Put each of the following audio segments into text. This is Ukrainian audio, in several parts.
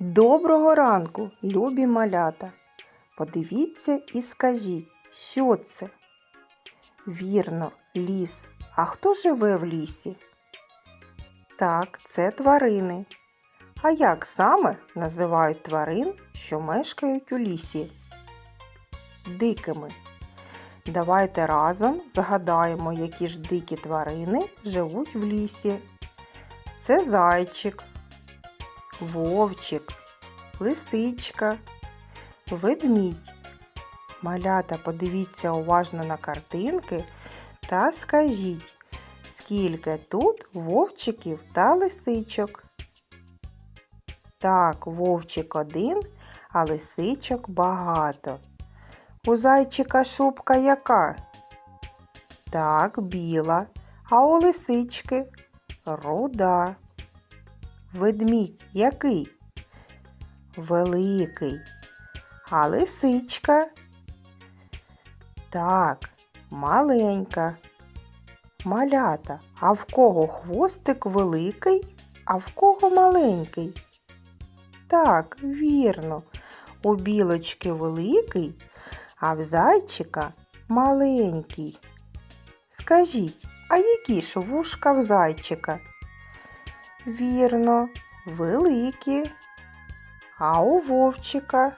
Доброго ранку, любі малята. Подивіться і скажіть, що це? Вірно, ліс. А хто живе в лісі? Так, це тварини. А як саме називають тварин, що мешкають у лісі? Дикими. Давайте разом згадаємо, які ж дикі тварини живуть в лісі. Це зайчик, вовчик, лисичка, ведмідь. Малята, подивіться уважно на картинки та скажіть, скільки тут вовчиків та лисичок. Так, вовчик один, а лисичок багато. У зайчика шубка яка? Так, біла, а у лисички руда. Ведмідь який? Великий. А лисичка? Так, маленька. Малята, а в кого хвостик великий, а в кого маленький? Так, вірно, у білочки великий, а в зайчика маленький. Скажіть, а які ж вушка в зайчика? Вірно, великі. А у вовчика?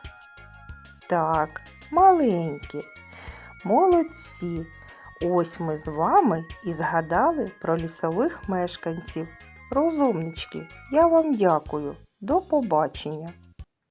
Так, маленькі. Молодці. Ось ми з вами і згадали про лісових мешканців. Розумнички, я вам дякую. До побачення.